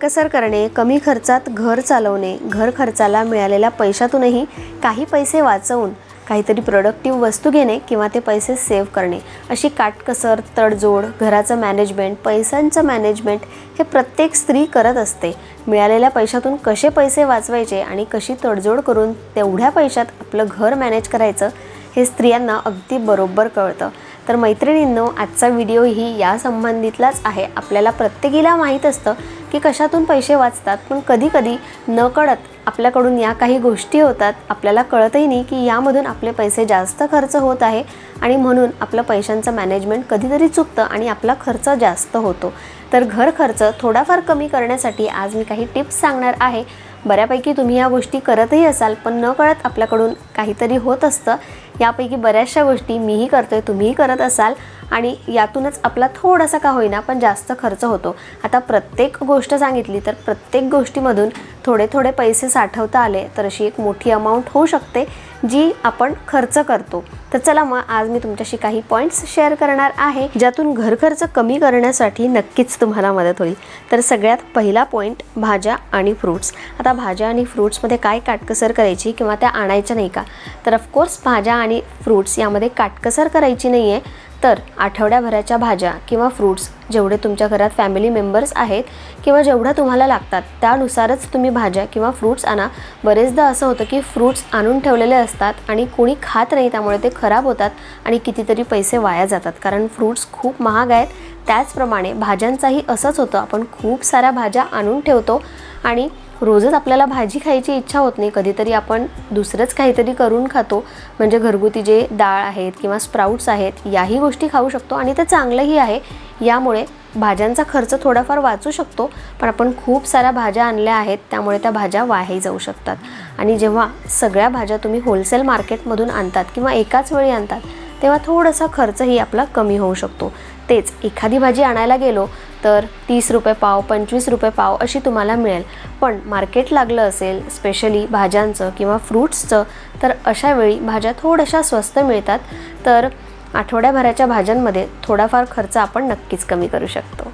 काटकसर करणे कमी खर्चात घर चालवणे घर खर्चाला मिळालेल्या पैशातूनही काही पैसे वाचवून काहीतरी प्रोडक्टिव्ह वस्तू घेणे किंवा ते पैसे सेव्ह करणे. अशी काटकसर तडजोड घराचं मॅनेजमेंट पैशांचं मॅनेजमेंट हे प्रत्येक स्त्री करत असते. मिळालेल्या पैशातून कसे पैसे वाचवायचे आणि कशी तडजोड करून तेवढ्या पैशात आपलं घर मॅनेज करायचं हे स्त्रियांना अगदी बरोबर कळतं. तर मैत्रिणींनो आजचा व्हिडिओ ही या संबंधितलाच आहे. आपल्याला प्रत्येकीला माहीत असतं की कशातून पैसे वाचतात पण कधीकधी न कळत आपल्याकडून या काही गोष्टी होतात. आपल्याला कळतही नाही की यामधून आपले पैसे जास्त खर्च होत आहे आणि म्हणून आपलं पैशांचं मॅनेजमेंट कधीतरी चुकतं आणि आपला खर्च जास्त होतो. तर घर खर्च थोडाफार कमी करण्यासाठी आज मी काही टिप्स सांगणार आहे. बऱ्यापैकी तुम्ही या गोष्टी करतही असाल पण न कळत आपल्याकडून काहीतरी होत असतं. यापैकी बऱ्याचशा गोष्टी मीही करतोय तुम्हीही करत असाल आणि यातूनच आपला थोडासा का होईना पण जास्त खर्च होतो. आता प्रत्येक गोष्ट सांगितली तर प्रत्येक गोष्टीमधून थोडे थोडे पैसे साठवता आले तर अशी एक मोठी अमाऊंट होऊ शकते. जी आपण खर्च करतो. तर चला मग आज मी तुमच्याशी काही पॉईंट्स शेअर करणार आहे ज्यातून घर खर्च कमी करण्यासाठी नक्कीच तुम्हाला मदत होईल. तर सगळ्यात पहिला पॉईंट भाज्या आणि फ्रूट्स आता भाज्या आणि फ्रूट्समध्ये काय काटकसर करायची किंवा त्या आणायच्या नाही का? तर ऑफकोर्स भाज्या आणि फ्रूट्स यामध्ये काटकसर करायची नाही आहे तर आठवड्याभराच्या भाज्या किंवा फ्रूट्स जेवढे तुमच्या घरात फॅमिली मेंबर्स आहेत किंवा जेवढ्या तुम्हाला लागतात त्यानुसारच तुम्ही भाज्या किंवा फ्रूट्स आणा. बरेचदा असं होतं की फ्रूट्स आणून ठेवलेले असतात आणि कोणी खात नाही त्यामुळे ते खराब होतात आणि कितीतरी पैसे वाया जातात. कारण फ्रूट्स खूप महाग आहेत. त्याचप्रमाणे भाज्यांचाही असंच होतं. आपण खूप साऱ्या भाज्या आणून ठेवतो आणि रोजच आपल्याला भाजी खायची इच्छा होत नाही कधीतरी आपण दुसरंच काहीतरी करून खातो. म्हणजे घरगुती जे डाळ आहेत किंवा स्प्राउट्स आहेत याही गोष्टी खाऊ शकतो आणि ते चांगलंही आहे. यामुळे भाज्यांचा खर्च थोडाफार वाचू शकतो पण आपण खूप साऱ्या भाज्या आणल्या आहेत त्यामुळे त्या भाज्या वायाही जाऊ शकतात. आणि जेव्हा सगळ्या भाज्या तुम्ही होलसेल मार्केटमधून आणतात किंवा एकाच वेळी आणतात तेव्हा थोडासा खर्चही आपला कमी होऊ शकतो. तेच एखादी भाजी आणायला गेलो तर तीस रुपये पाव पंचवीस रुपये पाव अशी तुम्हाला मिळेल. पण मार्केट लागलं असेल स्पेशली भाज्यांचं किंवा फ्रूट्सचं तर अशा वेळी भाज्या थोड्याशा स्वस्त मिळतात. तर आठवड्याभराच्या भाज्यांमध्ये थोडाफार खर्च आपण नक्कीच कमी करू शकतो.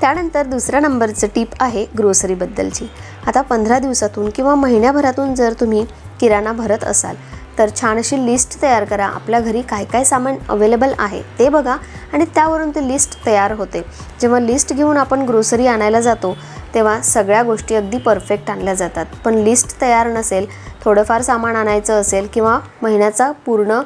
त्यानंतर दुसऱ्या नंबरचं टीप आहे ग्रोसरीबद्दलची आता पंधरा दिवसातून किंवा महिन्याभरातून जर तुम्ही किराणा भरत असाल तर छान अशी लिस्ट तयार करा. आपल्या घरी काय काय सामान अवेलेबल आहे ते बघा आणि त्यावरून ती लिस्ट तयार होते. जेव्हा लिस्ट घेऊन आपण ग्रोसरी आणायला जातो तेव्हा सगळ्या गोष्टी अगदी परफेक्ट आणल्या जातात. पण लिस्ट तयार नसेल थोडंफार सामान आणायचं असेल किंवा महिन्याचा पूर्ण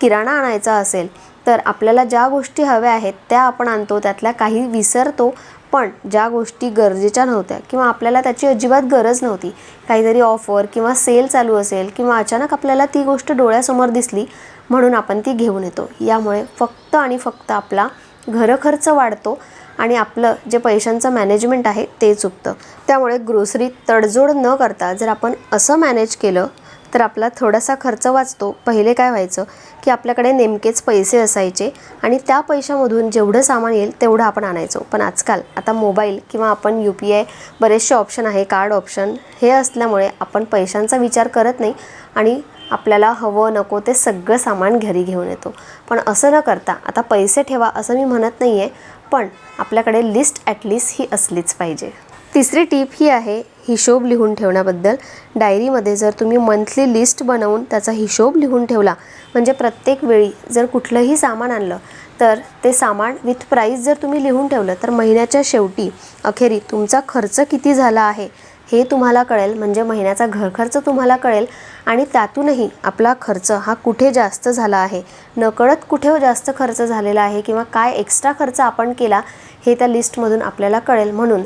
किराणा आणायचा असेल तर आपल्याला ज्या गोष्टी हव्या आहेत त्या आपण आणतो त्यातल्या काही विसरतो पण ज्या गोष्टी गरजेच्या नव्हत्या किंवा आपल्याला त्याची अजिबात गरज नव्हती काहीतरी ऑफर किंवा सेल चालू असेल किंवा अचानक आपल्याला ती गोष्ट डोळ्यासमोर दिसली म्हणून आपण ती घेऊन येतो. यामुळे फक्त आणि फक्त आपला घरखर्च वाढतो आणि आपलं जे पैशांचं मॅनेजमेंट आहे ते चुकतं. त्यामुळे ग्रोसरी तडजोड न करता जर आपण असं मॅनेज केलं तर आपला थोडासा खर्च वाचतो. पहिले काय व्हायचं की आपल्याकडे नेमकेच पैसे असायचे आणि त्या पैशामधून जेवढं सामान येईल तेवढं आपण आणायचो. पण आजकाल आता मोबाईल किंवा आपण यू पी आय बरेचसे ऑप्शन आहे कार्ड ऑप्शन हे असल्यामुळे आपण पैशांचा विचार करत नाही आणि आपल्याला हवं नको ते सगळं सामान घरी घेऊन येतो. पण असं न करता आता पैसे ठेवा असं मी म्हणत नाही आहे पण आपल्याकडे लिस्ट ॲटलिस्ट ही असलीच पाहिजे. तिसरी टीप ही आहे हिशोब लिहून ठेवण्याबद्दल. डायरीमध्ये जर तुम्ही मंथली लिस्ट बनवून त्याचा हिशोब लिहून ठेवला म्हणजे प्रत्येक वेळी जर कुठलंही सामान आणलं तर ते सामान विथ प्राईस जर तुम्ही लिहून ठेवलं तर महिन्याच्या शेवटी अखेरी तुमचा खर्च किती झाला आहे हे तुम्हाला कळेल. म्हणजे महिन्याचा घरखर्च तुम्हाला कळेल आणि त्यातूनही आपला खर्च हा कुठे जास्त झाला आहे नकळत कुठे जास्त खर्च झालेला आहे किंवा काय एक्स्ट्रा खर्च आपण केला हे त्या लिस्टमधून आपल्याला कळेल. म्हणून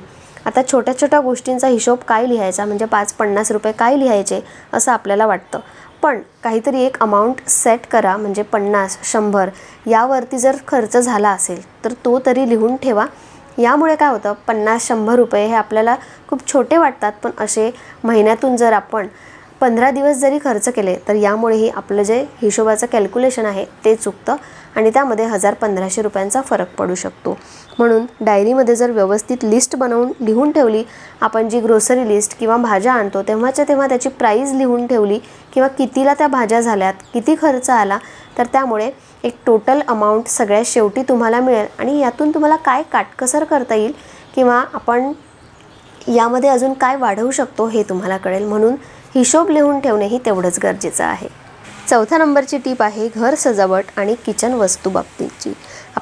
आता छोट्या छोट्या गोष्टींचा हिशोब काय लिहायचा? म्हणजे पाच पन्नास रुपये काय लिहायचे असं आपल्याला वाटतं. पण काहीतरी एक अमाऊंट सेट करा म्हणजे पन्नास शंभर यावरती जर खर्च झाला असेल तर तो तरी लिहून ठेवा. यामुळे काय होतं? पन्नास शंभर रुपये हे आपल्याला खूप छोटे वाटतात पण असे महिन्यातून जर आपण पंधरा दिवस जरी खर्च केले तर यामुळेही आपलं जे हिशोबाचं कॅल्क्युलेशन आहे ते चुकतं आणि त्यामध्ये हजार पंधराशे रुपयांचा फरक पडू शकतो. म्हणून डायरीमध्ये जर व्यवस्थित लिस्ट बनवून लिहून ठेवली आपण जी ग्रोसरी लिस्ट किंवा भाज्या आणतो तेव्हाच्या तेव्हा त्याची प्राईज लिहून ठेवली किंवा कितीला त्या भाज्या झाल्यात किती खर्च आला तर त्यामुळे एक टोटल अमाऊंट सगळ्यात शेवटी तुम्हाला मिळेल. आणि यातून तुम्हाला काय काटकसर करता येईल किंवा आपण यामध्ये अजून काय वाढवू शकतो हे तुम्हाला कळेल. म्हणून हिशोब लिहून ठेवणेही तेवढंच गरजेचं आहे. चौथ्या नंबरची टीप आहे घर सजावट आणि किचन वस्तू बाबतीची.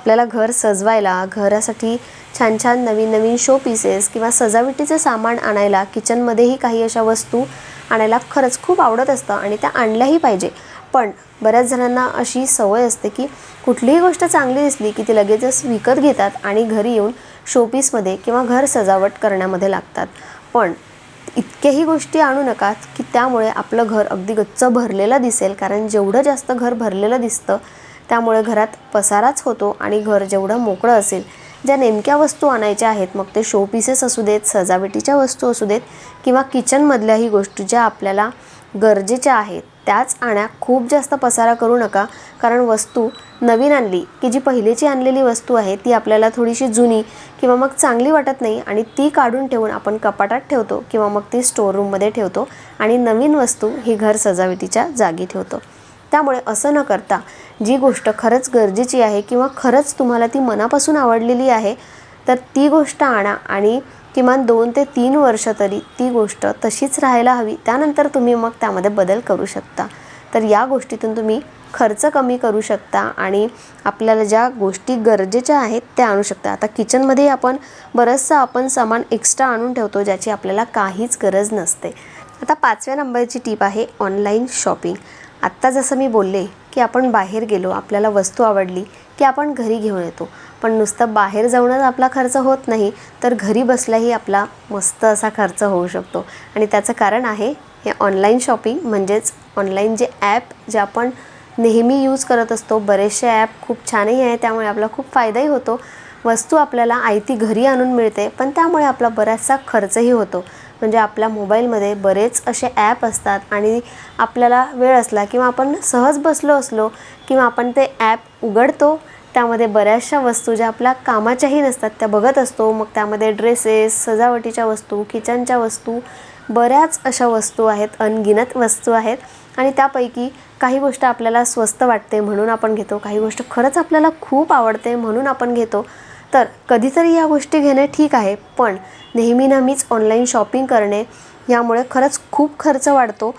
आपल्याला घर सजवायला घरासाठी छान छान नवीन नवीन शो पीसेस किंवा सजावटीचं सामान आणायला किचनमध्येही काही अशा वस्तू आणायला खरंच खूप आवडत असतं आणि त्या आणल्याही पाहिजे. पण बऱ्याच जणांना अशी सवय असते की कुठलीही गोष्ट चांगली दिसली की ती लगेचच विकत घेतात आणि घरी येऊन शोपीसमध्ये किंवा घर सजावट करण्यामध्ये लागतात. पण इतक्याही गोष्टी आणू नका की त्यामुळे आपलं घर अगदी गच्च भरलेलं दिसेल कारण जेवढं जास्त घर भरलेलं दिसतं त्यामुळे घरात पसाराच होतो आणि घर जेवढं मोकळं असेल ज्या नेमक्या वस्तू आणायच्या आहेत मग ते शो पीसेस असू देत सजावटीच्या वस्तू असू देत किंवा किचनमधल्याही गोष्टी ज्या आपल्याला गरजेच्या आहेत त्याच आणा. खूप जास्त पसारा करू नका कारण वस्तू नवीन आणली की जी पहिलेची आणलेली वस्तू आहे ती आपल्याला थोडीशी जुनी किंवा मग चांगली वाटत नाही आणि ती काढून ठेवून आपण कपाटात ठेवतो किंवा मग ती स्टोर रूममध्ये ठेवतो आणि नवीन वस्तू ही घर सजावटीच्या जागी ठेवतो. त्यामुळे असं न करता जी गोष्ट खरंच गरजेची आहे किंवा खरंच तुम्हाला ती मनापासून आवडलेली आहे तर ती गोष्ट आणा आणि किमान दोन ते तीन वर्ष तरी ती गोष्ट तशीच राहायला हवी. त्यानंतर तुम्ही मग त्यामध्ये बदल करू शकता. तर या गोष्टीतून तुम्ही खर्च कमी करू शकता आणि आपल्याला ज्या गोष्टी गरजेच्या आहेत त्या आणू शकता. आता किचनमध्ये आपण बरंचसं आपण सामान एक्स्ट्रा आणून ठेवतो ज्याची आपल्याला काहीच गरज नसते. आता पाचव्या नंबरची टीप आहे ऑनलाईन शॉपिंग. आत्ता जसं मी बोलले की आपण बाहेर गेलो आपल्याला वस्तू आवडली की आपण घरी घेऊन येतो. पण नुसतं बाहेर जाऊनच आपला खर्च होत नाही तर घरी बसल्याही आपला मस्त असा खर्च होऊ शकतो. आणि त्याचं कारण आहे हे ऑनलाईन शॉपिंग म्हणजेच ऑनलाईन जे ॲप जे आपण नेहमी यूज करत असतो बरेचसे ॲप खूप छानही आहे त्यामुळे आपला खूप फायदाही होतो. वस्तू आपल्याला आयती घरी आणून मिळते पण त्यामुळे आपला बराचसा खर्चही होतो. म्हणजे आपल्या मोबाईलमध्ये बरेच असे ॲप असतात आणि आपल्याला वेळ असला किंवा आपण सहज बसलो असलो किंवा आपण ते ॲप उघडतो त्यामध्ये बऱ्याचशा वस्तू ज्या आपल्या कामाच्याही नसतात त्या बघत असतो. मग त्यामध्ये ड्रेसेस सजावटीच्या वस्तू किचनच्या वस्तू बऱ्याच अशा वस्तू आहेत अनगिनत वस्तू आहेत. आणि त्यापैकी काही गोष्ट आपल्याला स्वस्त वाटते म्हणून आपण घेतो काही गोष्ट खरंच आपल्याला खूप आवडते म्हणून आपण घेतो. तर कधीतरी या गोष्टी घेणे ठीक आहे पण नेहमी नेहमीच ऑनलाईन शॉपिंग करणे यामुळे खरंच खूप खर्च वाढतो.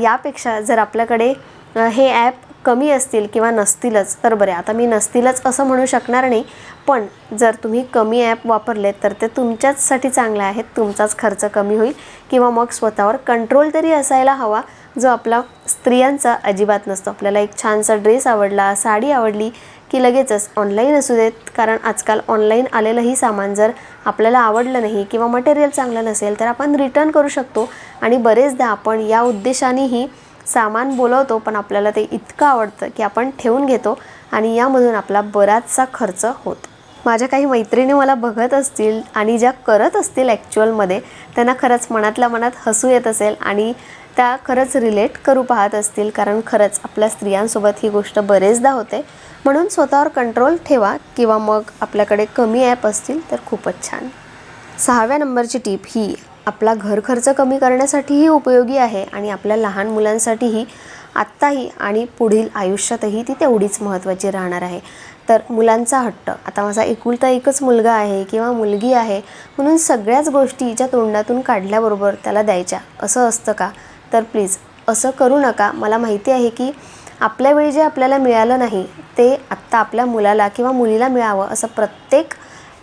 यापेक्षा जर आपल्याकडे हे ॲप कमी असतील किंवा नसतीलच तर बरे आता मी नसतीलच असं म्हणू शकणार नाही पण जर तुम्ही कमी ॲप वापरले तर ते तुमच्याचसाठी चांगले आहेत तुमचाच खर्च कमी होईल किंवा मग स्वतःवर कंट्रोल तरी असायला हवा जो आपला स्त्रियांचा अजिबात नसतो. आपल्याला एक छानसा ड्रेस आवडला साडी आवडली की लगेचच ऑनलाईन असू देत. कारण आजकाल ऑनलाईन आलेलंही सामान जर आपल्याला आवडलं नाही किंवा मटेरियल चांगलं नसेल तर आपण रिटर्न करू शकतो. आणि बरेचदा आपण या उद्देशानेही सामान बोलवतो पण आपल्याला ते इतकं आवडतं की आपण ठेवून घेतो. आणि यामधून आपला बराचसा खर्च होतो. माझ्या काही मैत्रिणी मला बघत असतील आणि ज्या करत असतील ॲक्च्युअलमध्ये त्यांना खरंच मनातल्या मनात हसू येत असेल आणि त्या खरंच रिलेट करू पाहत असतील कारण खरंच आपल्या स्त्रियांसोबत ही गोष्ट बरेचदा होते. म्हणून स्वतःवर कंट्रोल ठेवा किंवा मग आपल्याकडे कमी ॲप असतील तर खूपच छान. सहाव्या नंबरची टीप ही आपला घर खर्च कमी करण्यासाठीही उपयोगी आहे आणि आपल्या लहान मुलांसाठीही आत्ताही आणि पुढील आयुष्यातही ती तेवढीच महत्त्वाची राहणार आहे. तर मुलांचा हट्ट. आता माझा एकुलता एकच मुलगा आहे किंवा मुलगी आहे म्हणून सगळ्याच गोष्टी ज्या तोंडातून काढल्याबरोबर त्याला द्यायच्या. असं असतं का? तर प्लीज असं करू नका. मला माहिती आहे की आपल्या वेळी जे आपल्याला मिळालं नाही ते आत्ता आपल्या मुलाला किंवा मुलीला मिळावं असं प्रत्येक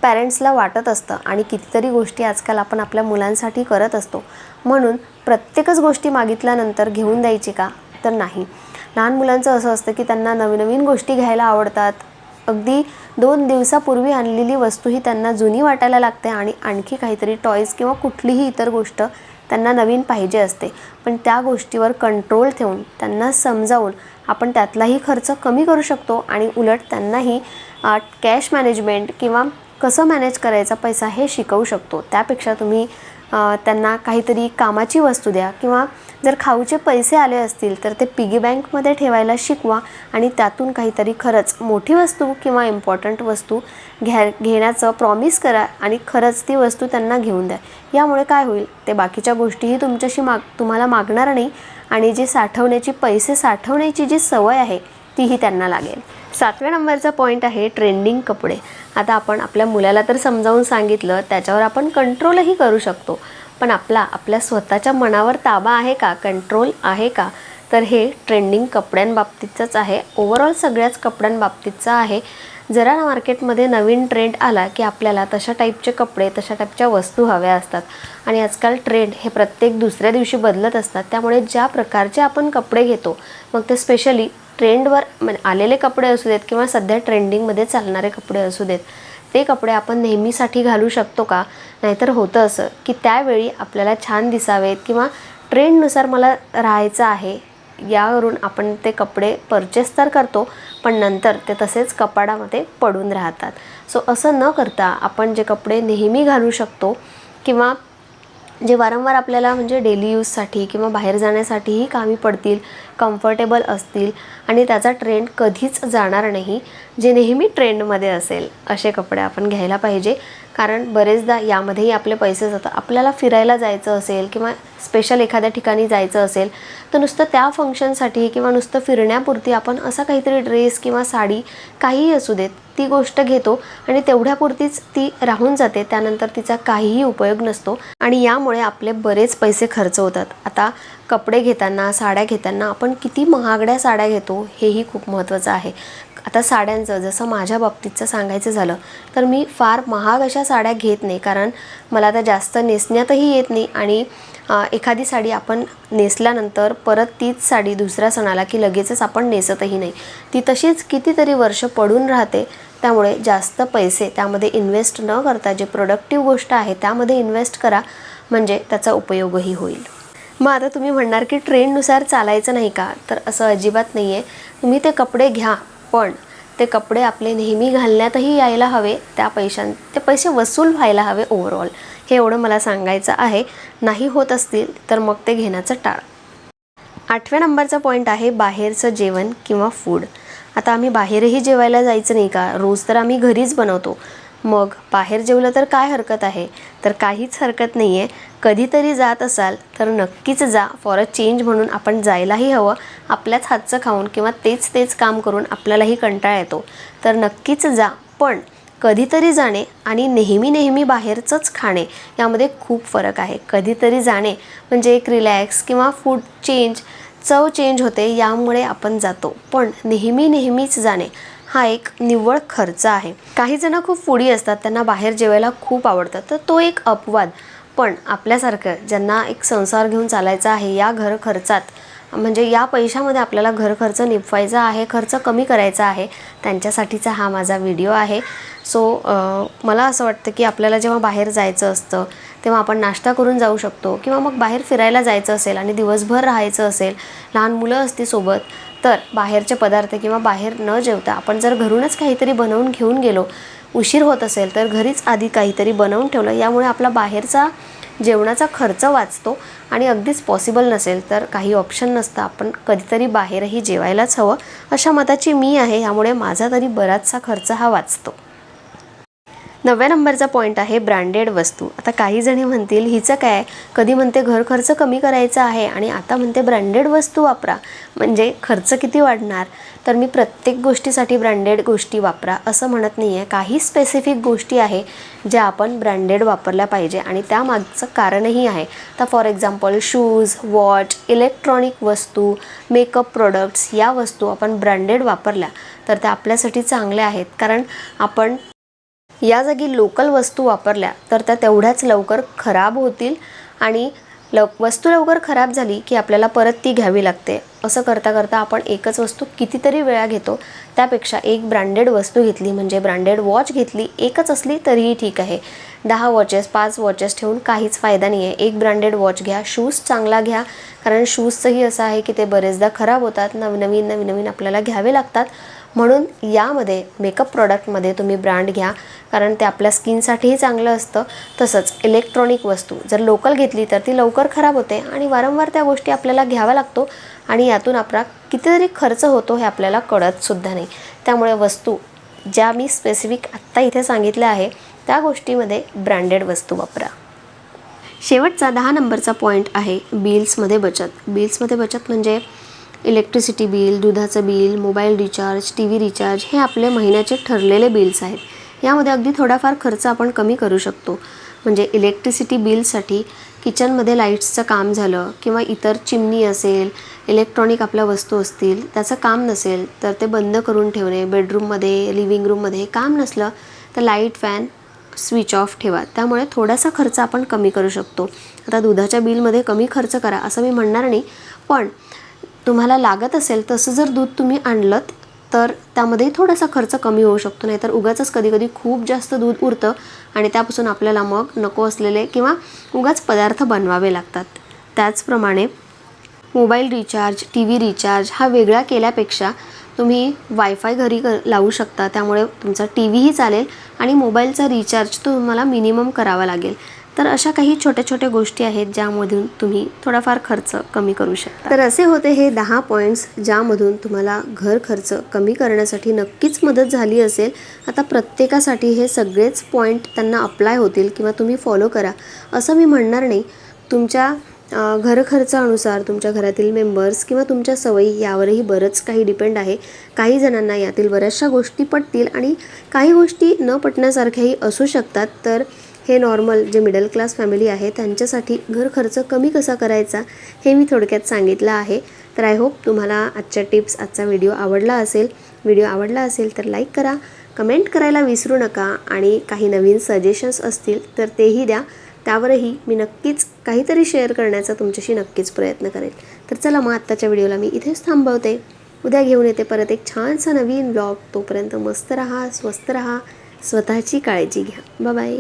पॅरेंट्सला वाटत असतं आणि कितीतरी गोष्टी आजकाल आपण आपल्या मुलांसाठी करत असतो. म्हणून प्रत्येकच गोष्टी मागितल्यानंतर घेऊन द्यायची का? तर नाही. लहान मुलांचं असं असतं की त्यांना नवीन नवीन गोष्टी घ्यायला आवडतात अगदी दोन दिवसापूर्वी आणलेली वस्तू ही त्यांना जुनी वाटायला लागते आणि आणखी काहीतरी टॉईज किंवा कुठलीही इतर गोष्ट त्यांना नवीन पाहिजे असते. पण त्या गोष्टीवर कंट्रोल ठेवून त्यांना समजावून आपण त्यातलाही खर्च कमी करू शकतो आणि उलट त्यांनाही कॅश मॅनेजमेंट किंवा कसं मॅनेज करायचा पैसा हे शिकवू शकतो. त्यापेक्षा तुम्ही त्यांना काहीतरी कामाची वस्तू द्या किंवा जर खाऊचे पैसे आले असतील तर ते पिगी बँकमध्ये ठेवायला शिकवा आणि त्यातून काहीतरी खरंच मोठी वस्तू किंवा इम्पॉर्टंट वस्तू घ्या घेण्याचं प्रॉमिस करा आणि खरंच ती वस्तू त्यांना घेऊन द्या. यामुळे काय होईल? ते बाकीच्या गोष्टीही तुमच्याशी माग तुम्हाला मागणार नाही आणि जी साठवण्याची पैसे साठवण्याची जी सवय आहे तीही त्यांना लागेल. सातव्या नंबरचा पॉईंट आहे ट्रेंडिंग कपडे. आता आपण आपल्या मुलाला तर समजावून सांगितलं त्याच्यावर आपण कंट्रोलही करू शकतो. पण आपला आपल्या स्वतःच्या मनावर ताबा आहे का? कंट्रोल आहे का? तर हे ट्रेंडिंग कपड्यांबाबतीचंच आहे. ओव्हरऑल सगळ्याच कपड्यांबाबतीतचं आहे. जरा मार्केटमध्ये नवीन ट्रेंड आला की आपल्याला तशा टाईपचे कपडे तशा टाईपच्या वस्तू हव्या असतात. आणि आजकाल ट्रेंड हे प्रत्येक दुसऱ्या दिवशी बदलत असतात. त्यामुळे ज्या प्रकारचे आपण कपडे घेतो मग ते स्पेशली ट्रेंडवर म्हणजे आलेले कपडे असू देत किंवा सध्या ट्रेंडिंगमध्ये चालणारे कपडे असू देत ते कपडे आपण नेहमीसाठी घालू शकतो का? नाहीतर होतं असं की त्यावेळी आपल्याला छान दिसावेत किंवा ट्रेंडनुसार मला राहायचं आहे यावरून आपण ते कपडे परचेस तर करतो पण नंतर ते तसेच कपाडामध्ये पडून राहतात. सो असं न करता आपण जे कपडे नेहमी घालू शकतो किंवा जे वारंवार आपल्याला म्हणजे डेली यूजसाठी किंवा बाहेर जाण्यासाठीही कामी पडतील कम्फर्टेबल असतील आणि त्याचा ट्रेंड कधीच जाणार नाही जे नेहमी ट्रेंडमध्ये असेल असे कपडे आपण घ्यायला पाहिजे. कारण बरेचदा यामध्येही आपले पैसे जातात. आपल्याला फिरायला जायचं असेल किंवा स्पेशल एखाद्या ठिकाणी जायचं असेल तर नुसतं त्या फंक्शनसाठी किंवा नुसतं फिरण्यापुरती आपण असा काहीतरी ड्रेस किंवा साडी काहीही असू देत ती गोष्ट घेतो आणि तेवढ्यापुरतीच ती राहून जाते. त्यानंतर तिचा काहीही उपयोग नसतो आणि यामुळे आपले बरेच पैसे खर्च होतात. आता कपडे घेताना साड्या घेताना आपण किती महागड्या साड्या घेतो हेही खूप महत्त्वाचं आहे. आता साड्यांचं जसं माझ्या बाबतीतचं सांगायचं झालं तर मी फार महाग अशा साड्या घेत नाही. कारण मला त्या जास्त नेसण्यातही येत नाही आणि एखादी साडी आपण नेसल्यानंतर परत तीच साडी दुसऱ्या सणाला की लगेचच आपण नेसतही नाही. ती तशीच कितीतरी वर्ष पडून राहते. त्यामुळे जास्त पैसे त्यामध्ये इन्व्हेस्ट न करता जे प्रोडक्टिव्ह गोष्ट आहे त्यामध्ये इन्व्हेस्ट करा. म्हणजे त्याचा उपयोगही होईल. मग आता तुम्ही म्हणणार की ट्रेंडनुसार चालायचं नाही का? तर असं अजिबात नाही आहे तुम्ही ते कपडे घ्या पण ते कपडे आपले नेहमी घालण्यातही यायला हवे त्या पैशां ते पैसे वसूल व्हायला हवे ओव्हरऑल हे एवढं मला सांगायचं आहे. नाही होत असतील तर मग ते घेण्याचं टाळ. आठव्या नंबरचा पॉईंट आहे बाहेरचं जेवण किंवा फूड आता आम्ही बाहेरही जेवायला जायचं नाही का? रोज तर आम्ही घरीच बनवतो. मग बाहेर जेवलं तर काय हरकत आहे? तर काहीच हरकत नाही आहे कधीतरी जात असाल तर नक्कीच जा. फॉर अ चेंज म्हणून आपण जायलाही हवं. आपल्याच हातचं खाऊन किंवा तेच तेच काम करून आपल्यालाही कंटाळा येतो. तर नक्कीच जा. पण कधीतरी जाणे आणि नेहमी नेहमी बाहेरचंच खाणे यामध्ये खूप फरक आहे. कधीतरी जाणे म्हणजे एक रिलॅक्स किंवा फूड चेंज चव चेंज होते यामुळे आपण जातो. पण नेहमी नेहमीच जाणे हा एक निव्वळ खर्च आहे. काही जण खूप फुडी असतात त्यांना बाहेर जेवायला खूप आवडतं तर तो एक अपवाद. पण आपल्यासारखं ज्यांना एक संसार घेऊन चालायचा आहे या घर खर्चात म्हणजे या पैशामध्ये आपल्याला घर खर्च निपवायचा आहे खर्च कमी करायचा आहे त्यांच्यासाठीचा हा माझा व्हिडिओ आहे. सो मला असं वाटतं की आपल्याला जेव्हा बाहेर जायचं असतं तेव्हा आपण नाश्ता करून जाऊ शकतो किंवा मग बाहेर फिरायला जायचं असेल आणि दिवसभर राहायचं असेल लहान मुलं असती सोबत तर बाहेरचे पदार्थ किंवा बाहेर न जेवता आपण जर घरूनच काहीतरी बनवून घेऊन गेलो उशीर होत असेल तर घरीच आधी काहीतरी बनवून ठेवलं यामुळे आपला बाहेरचा जेवणाचा खर्च वाचतो आणि अगदीच पॉसिबल नसेल तर काही ऑप्शन नसतं. आपण कधीतरी बाहेरही जेवायलाच हवं. अशा मताची मी आहे. ह्यामुळे माझा तरी बराचसा खर्च हा वाचतो. नवव्या नंबरचा पॉईंट आहे ब्रँडेड वस्तू. आता काही जणी म्हणतील हिचं काय? कधी म्हणते घर खर्च कमी करायचा आहे आणि आता म्हणते ब्रँडेड वस्तू वापरा. म्हणजे खर्च किती वाढणार? तर मी प्रत्येक गोष्टीसाठी ब्रँडेड गोष्टी वापरा असं म्हणत नाही आहे काही स्पेसिफिक गोष्टी आहे ज्या आपण ब्रँडेड वापरल्या पाहिजे आणि त्यामागचं कारणही आहे. तर for example shoes watch electronic वस्तू मेकअप प्रोडक्ट्स या वस्तू आपण ब्रँडेड वापरल्या तर त्या आपल्यासाठी चांगल्या आहेत. कारण आपण या जागी लोकल वस्तू वापरल्या तर त्या तेवढ्याच लवकर खराब होतील आणि लव वस्तू लवकर खराब झाली की आपल्याला परत ती घ्यावी लागते. असं करता करता आपण एकच वस्तू कितीतरी वेळा घेतो त्यापेक्षा एक ब्रँडेड वस्तू घेतली म्हणजे ब्रँडेड वॉच घेतली एकच असली तरीही ठीक आहे. दहा वॉचेस पाच वॉचेस ठेवून काहीच फायदा नाही आहे एक ब्रँडेड वॉच घ्या शूज चांगला घ्या कारण शूजचंही असं आहे की ते बरेचदा खराब होतात नवनवीन नवीन नवीन आपल्याला घ्यावे लागतात. म्हणून यामध्ये मेकअप प्रॉडक्टमध्ये तुम्ही ब्रँड घ्या. कारण ते आपल्या स्किनसाठीही चांगलं असतं. तसंच इलेक्ट्रॉनिक वस्तू जर लोकल घेतली तर ती लवकर खराब होते आणि वारंवार त्या गोष्टी आपल्याला घ्याव्या लागतो आणि यातून आपला कितीतरी खर्च होतो हे आपल्याला कळतसुद्धा नाही. त्यामुळे वस्तू ज्या मी स्पेसिफिक आत्ता इथे सांगितल्या आहे त्या गोष्टीमध्ये ब्रँडेड वस्तू वापरा. शेवटचा दहा नंबरचा पॉईंट आहे बिल्समध्ये बचत. बिल्समध्ये बचत म्हणजे इलेक्ट्रिसिटी बिल दुधाचं bill mobile recharge T V recharge हे आपले महिन्याचे ठरलेले बिल्स आहेत. यामध्ये अगदी थोडाफार खर्च आपण कमी करू शकतो. म्हणजे इलेक्ट्रिसिटी बिलसाठी किचनमध्ये लाईट्सचं काम झालं किंवा इतर चिमणी असेल इलेक्ट्रॉनिक आपल्या वस्तू असतील त्याचं काम नसेल तर ते बंद करून ठेवणे बेडरूममध्ये लिव्हिंग रूममध्ये काम नसलं तर लाइट फॅन स्विच ऑफ ठेवा. त्यामुळे थोडासा खर्च आपण कमी करू शकतो. आता दुधाच्या बिलमध्ये कमी खर्च करा असं मी म्हणणार नाही पण तुम्हाला लागत असेल तसं जर दूध तुम्ही आणलं तर त्यामध्ये थोडासा खर्च कमी होऊ शकतो. नाहीतर उगाचच कधी कधी खूप जास्त दूध उरतं आणि त्यापासून आपल्याला मग नको असलेले किंवा उगाच पदार्थ बनवावे लागतात. त्याचप्रमाणे mobile recharge T V recharge हा वेगळा केल्यापेक्षा तुम्ही वायफाय घरी कर लावू शकता. त्यामुळे तुमचा टी व्हीही चालेल आणि मोबाईलचा रिचार्ज तो तुम्हाला मिनिमम करावा लागेल. तर अशा काही छोट्या छोट्या गोष्टी आहेत ज्यामधून तुम्ही थोडाफार खर्च कमी करू शकता. तर असे होते हे दहा पॉईंट्स ज्यामधून तुम्हाला घर खर्च कमी करण्यासाठी नक्कीच मदत झाली असेल. आता प्रत्येकासाठी हे सगळेच पॉईंट त्यांना अप्लाय होतील किंवा तुम्ही फॉलो करा. असं मी म्हणणार नाही. तुमच्या घरखर्चानुसार तुमच्या घरातील मेंबर्स किंवा तुमच्या सवयी यावरही बरंच काही डिपेंड आहे. काही जणांना यातील बऱ्याचशा गोष्टी पटतील आणि काही गोष्टी न पटण्यासारख्याही असू शकतात. तर हे नॉर्मल जे मिडल क्लास फॅमिली आहे त्यांच्यासाठी घर खर्च कमी कसा करायचा हे मी थोडक्यात सांगितलं आहे. तर आय होप तुम्हाला आजच्या टिप्स आजचा व्हिडिओ आवडला असेल. व्हिडिओ आवडला असेल तर लाईक करा कमेंट करायला विसरू नका आणि काही नवीन सजेशन्स असतील तर तेही द्या. त्यावरही मी नक्कीच काहीतरी शेअर करण्याचा तुमच्याशी नक्कीच प्रयत्न करेल. तर चला मग आत्ताच्या व्हिडिओला मी इथेच थांबवते. उद्या घेऊन येते परत एक छानसा नवीन ब्लॉग तोपर्यंत मस्त राहा स्वस्त राहा स्वतःची काळजी घ्या. बाय